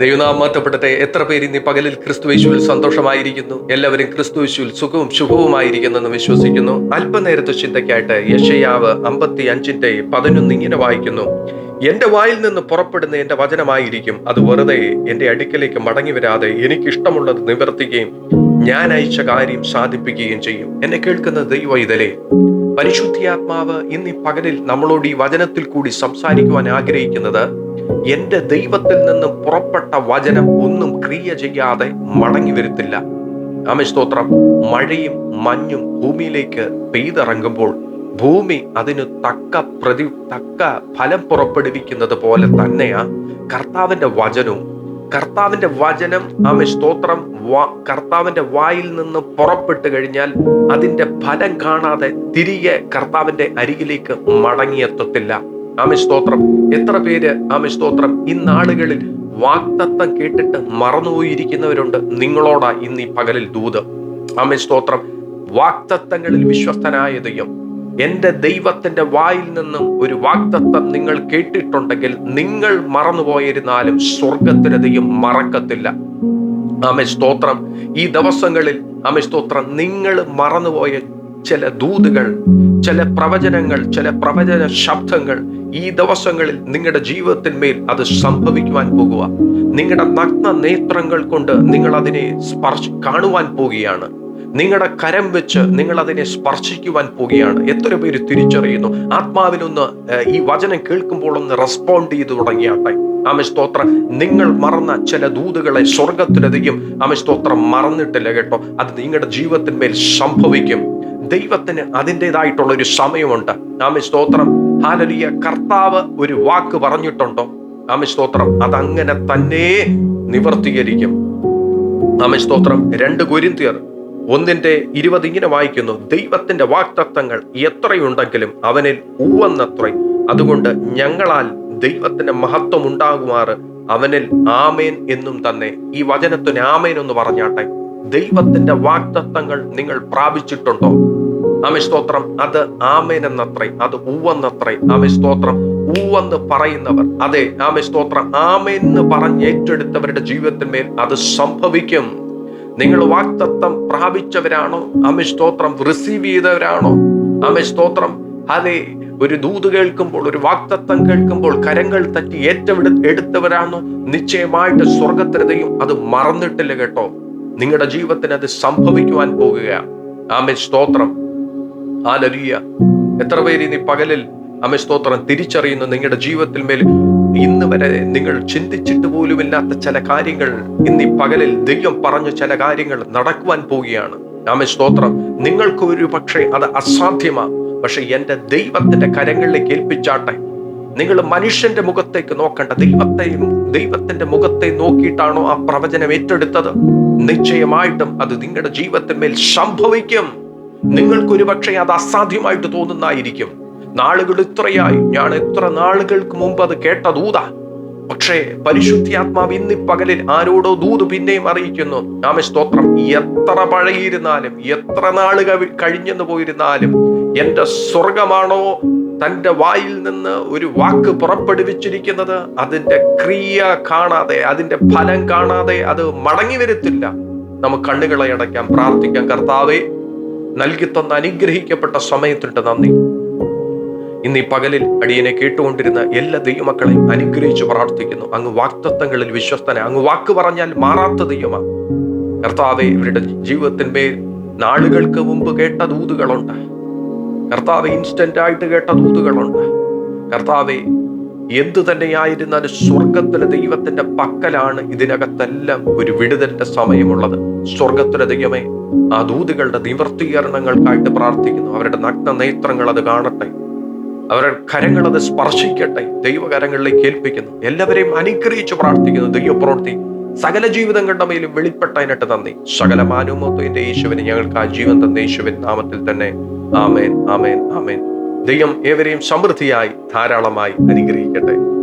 ദൈവനാമത്തപ്പെടട്ടെ എത്ര പേര് ഇന്ന് പകലിൽ ക്രിസ്തുവേശുവിൽ സന്തോഷമായിരിക്കുന്നു? എല്ലാവരും ക്രിസ്തുവേശുവിൽ സുഖവും ശുഭവുമായിരിക്കുന്നു എന്ന് വിശ്വസിക്കുന്നു. അല്പനേരത്തെ ചിന്തയ്ക്കായിട്ട് യശയാവ് അമ്പത്തി അഞ്ചിന്റെ പതിനൊന്ന് ഇങ്ങനെ വായിക്കുന്നു. എന്റെ വായിൽ നിന്ന് പുറപ്പെടുന്ന എന്റെ വചനമായിരിക്കും. അത് വെറുതെ എന്റെ അടുക്കലേക്ക് മടങ്ങി വരാതെ എനിക്കിഷ്ടമുള്ളത് നിവർത്തിക്കുകയും ഞാൻ അയച്ച കാര്യം സാധിപ്പിക്കുകയും ചെയ്യും. എന്നെ കേൾക്കുന്ന ദൈവ ഇതലേ പരിശുദ്ധിയാത്മാവ് ഇന്ന് പകലിൽ നമ്മളോട് ഈ വചനത്തിൽ കൂടി സംസാരിക്കുവാൻ ആഗ്രഹിക്കുന്നത് എന്റെ ദൈവത്തിൽ നിന്ന് പുറപ്പെട്ട വചനം ഒന്നും ക്രിയ ചെയ്യാതെ മടങ്ങി വരുത്തില്ല. അമിസ്തോത്രം മഴയും മഞ്ഞും ഭൂമിയിലേക്ക് പെയ്തിറങ്ങുമ്പോൾ ഭൂമി അതിന് തക്ക പ്രതി തക്ക ഫലം പുറപ്പെടുവിക്കുന്നത് പോലെ തന്നെയാ കർത്താവിന്റെ വചനവും. കർത്താവിന്റെ വചനം ആമേ സ്തോത്രം. കർത്താവിന്റെ വായിൽ നിന്ന് പുറപ്പെട്ടു കഴിഞ്ഞാൽ അതിന്റെ ഫലം കാണാതെ തിരികെ കർത്താവിന്റെ അരികിലേക്ക് മടങ്ങിയെത്തത്തില്ല. ആമേ സ്തോത്രം. എത്ര പേര് ആമേ സ്തോത്രം? ഈ നാളുകളിൽ വാക്തത്വം കേട്ടിട്ട് മറന്നുപോയിരിക്കുന്നവരുണ്ട്. നിങ്ങളോടാ ഇന്ന് ഈ പകലിൽ ദൂത്. ആമേ സ്തോത്രം. വാക്തത്വങ്ങളിൽ വിശ്വസ്തനായ ദൈവം എന്റെ ദൈവത്തിന്റെ വായിൽ നിന്നും ഒരു വാക്തത്വം നിങ്ങൾ കേട്ടിട്ടുണ്ടെങ്കിൽ നിങ്ങൾ മറന്നുപോയിരുന്നാലും സ്വർഗത്തിന് മറക്കത്തില്ല. ആമേ സ്തോത്രം. ഈ ദിവസങ്ങളിൽ ആമേ സ്തോത്രം നിങ്ങൾ മറന്നുപോയ ചില ദൂതുകൾ ചില പ്രവചനങ്ങൾ ചില പ്രവചന ശബ്ദങ്ങൾ ഈ ദിവസങ്ങളിൽ നിങ്ങളുടെ ജീവിതത്തിന്മേൽ അത് സംഭവിക്കുവാൻ പോകുക. നിങ്ങളുടെ നഗ്ന നേത്രങ്ങൾ കൊണ്ട് നിങ്ങൾ അതിനെ സ്പർശ കാണുവാൻ പോവുകയാണ് നിങ്ങളുടെ കരം വെച്ച് നിങ്ങൾ അതിനെ സ്പർശിക്കുവാൻ പോവുകയാണ് എത്ര പേര് തിരിച്ചറിയുന്നു? ആത്മാവിനൊന്ന് ഈ വചനം കേൾക്കുമ്പോൾ ഒന്ന് റെസ്പോണ്ട് ചെയ്തു തുടങ്ങിയാട്ടെ. ആമ സ്തോത്രം. നിങ്ങൾ മറന്ന ചില ദൂതുകളെ സ്വർഗത്തിലധികം ആമ സ്തോത്രം മറന്നിട്ടില്ല കേട്ടോ. അത് നിങ്ങളുടെ ജീവിതത്തിന്മേൽ സംഭവിക്കും. ദൈവത്തിന് അതിന്റെതായിട്ടുള്ള ഒരു സമയമുണ്ട്. ആമി സ്തോത്രം. ഹാലലിയ. കർത്താവ് ഒരു വാക്ക് പറഞ്ഞിട്ടുണ്ടോ? ആമി സ്തോത്രം. അതങ്ങനെ തന്നെ നിവർത്തീകരിക്കും. ആമി സ്തോത്രം. രണ്ട് ഗുരുന്തിയർ ഒന്നിന്റെ ഇരുപത് ഇങ്ങനെ വായിക്കുന്നു. ദൈവത്തിന്റെ വാക്തത്വങ്ങൾ എത്രയുണ്ടെങ്കിലും അവനിൽ ഊവന്നത്രേ അതുകൊണ്ട് ഞങ്ങളാൽ ദൈവത്തിന്റെ മഹത്വം ഉണ്ടാകുമാറ് അവനിൽ ആമേൻ എന്നും തന്നെ ഈ വചനത്തിന് ആമേൻ എന്ന് പറഞ്ഞാട്ടെ. ദൈവത്തിന്റെ വാക്തത്വങ്ങൾ നിങ്ങൾ പ്രാപിച്ചിട്ടുണ്ടോ? ആമേ സ്തോത്രം. അത് ആമേൻ എന്നത്രേ അത് ഊവെന്നത്രേ ആമേ സ്തോത്രം. ഊവെന്ന് പറയുന്നവർ അതെ ആമേ സ്തോത്രം. ആമേൻ എന്ന് പറഞ്ഞ് ഏറ്റെടുത്തവരുടെ ജീവിതത്തിന്മേൽ അത് സംഭവിക്കും. നിങ്ങൾ വാക്തത്വം പ്രാപിച്ചവരാണോ? ആമേ സ്തോത്രം. റിസീവ് ചെയ്തവരാണോ? ആമേ സ്തോത്രം. അതെ ഒരു ദൂത് കേൾക്കുമ്പോൾ ഒരു വാക്തത്വം കേൾക്കുമ്പോൾ കരങ്ങൾ തട്ടി ഏറ്റെടു എടുത്തവരാണോ നിശ്ചയമായിട്ട് സ്വർഗത്തിനതയും അത് മറന്നിട്ടില്ല കേട്ടോ. നിങ്ങളുടെ ജീവിതത്തിന് അത് സംഭവിക്കുവാൻ പോകുകയാണ്. ആമേ സ്തോത്രം. ആലരിയ എത്ര പേര് ഇനി പകലിൽ ആമേ സ്തോത്രം തിരിച്ചറിയുന്നു നിങ്ങളുടെ ജീവിതത്തിൽ മേൽ. ഇന്ന് വരെ നിങ്ങൾ ചിന്തിച്ചിട്ട് പോലുമില്ലാത്ത ചില കാര്യങ്ങൾ ഇന്ന് ഈ പകലിൽ ദൈവം പറഞ്ഞു ചില കാര്യങ്ങൾ നടക്കുവാൻ പോവുകയാണ്. ആമേ സ്തോത്രം. നിങ്ങൾക്ക് ഒരു പക്ഷേ അത് അസാധ്യമാണ് പക്ഷെ എന്റെ ദൈവത്തിന്റെ കരങ്ങളിലേക്ക് ഏൽപ്പിച്ചാട്ടെ. നിങ്ങൾ മനുഷ്യന്റെ മുഖത്തേക്ക് നോക്കണ്ട ദൈവത്തെയും ദൈവത്തിന്റെ മുഖത്തെ നോക്കിയിട്ടാണോ ആ പ്രവചനം ഏറ്റെടുത്തത്? നിശ്ചയമായിട്ടും അത് നിങ്ങളുടെ ജീവിതത്തിന്മേൽ സംഭവിക്കും. നിങ്ങൾക്കൊരു പക്ഷേ അത് അസാധ്യമായിട്ട് തോന്നുന്നതായിരിക്കും. നാളുകൾ ഇത്രയായി. ഞാൻ എത്ര നാളുകൾക്ക് മുമ്പ് അത് കേട്ട ദൂത പക്ഷേ പരിശുദ്ധിയാത്മാവ് ഇന്ന് പകലിൽ ആരോടോ ദൂത് പിന്നെയും അറിയിക്കുന്നു. ആമ സ്തോത്രം. എത്ര പഴകിയിരുന്നാലും എത്ര നാളുകൾ കഴിഞ്ഞെന്ന് പോയിരുന്നാലും എന്റെ സ്വർഗമാണോ തന്റെ വായിൽ നിന്ന് ഒരു വാക്ക് പുറപ്പെടുവിച്ചിരിക്കുന്നത് അതിന്റെ ക്രിയ കാണാതെ അതിന്റെ ഫലം കാണാതെ അത് മടങ്ങി വരത്തില്ല. നമുക്ക് കണ്ണുകളെ അടയ്ക്കാം പ്രാർത്ഥിക്കാം. കർത്താവെ നൽകി തന്ന അനുഗ്രഹിക്കപ്പെട്ട സമയത്തിട്ട് നന്ദി. ഇന്ന് ഈ പകലിൽ അടിയനെ കേട്ടുകൊണ്ടിരുന്ന എല്ലാ ദൈവമക്കളെയും അനുഗ്രഹിച്ച് പ്രാർത്ഥിക്കുന്നു. അങ്ങ് വാക്തത്വങ്ങളിൽ വിശ്വസ്തനെ അങ്ങ് വാക്ക് പറഞ്ഞാൽ മാറാത്ത ദൈവമാണ് കർത്താവെ ഇവരുടെ ജീവിതത്തിന്മേൽ നാളുകൾക്ക് മുമ്പ് കേട്ട ദൂതുകളുണ്ട്. കർത്താവ് ഇൻസ്റ്റന്റ് ആയിട്ട് കേട്ട ദൂതുകളുണ്ട്. കർത്താവെ എന്തു തന്നെയായിരുന്നാലും സ്വർഗത്തിലെ ദൈവത്തിന്റെ പക്കലാണ് ഇതിനകത്തെല്ലാം ഒരു വിടുതലിന്റെ സമയമുള്ളത്. സ്വർഗത്തിലെ ദൈവമേ ആ ദൂതുകളുടെ നിവർത്തീകരണങ്ങൾക്കായിട്ട് പ്രാർത്ഥിക്കുന്നു. അവരുടെ നഗ്ന നേത്രങ്ങൾ അത് കാണട്ടെ. അവരുടെ കരങ്ങൾ അത് സ്പർശിക്കട്ടെ. ദൈവകരങ്ങളിലേക്ക് ഏൽപ്പിക്കുന്നു. എല്ലാവരെയും അനുഗ്രഹിച്ച് പ്രാർത്ഥിക്കുന്നു. ദൈവപ്രവൃത്തി സകല ജീവിതങ്ങളുടെ മേലും വെളിപ്പെട്ടതിനിട്ട് നന്ദി. സകല മാനുമത്വത്തിന്റെ യേശുവിന് ഞങ്ങൾക്ക് ആ ജീവൻ തന്ന യേശുവിൻ നാമത്തിൽ തന്നെ ആമേൻ ആമേൻ ആമേൻ. ദൈവം ഏവരെയും സമൃദ്ധിയായി ധാരാളമായി അനുഗ്രഹിക്കട്ടെ.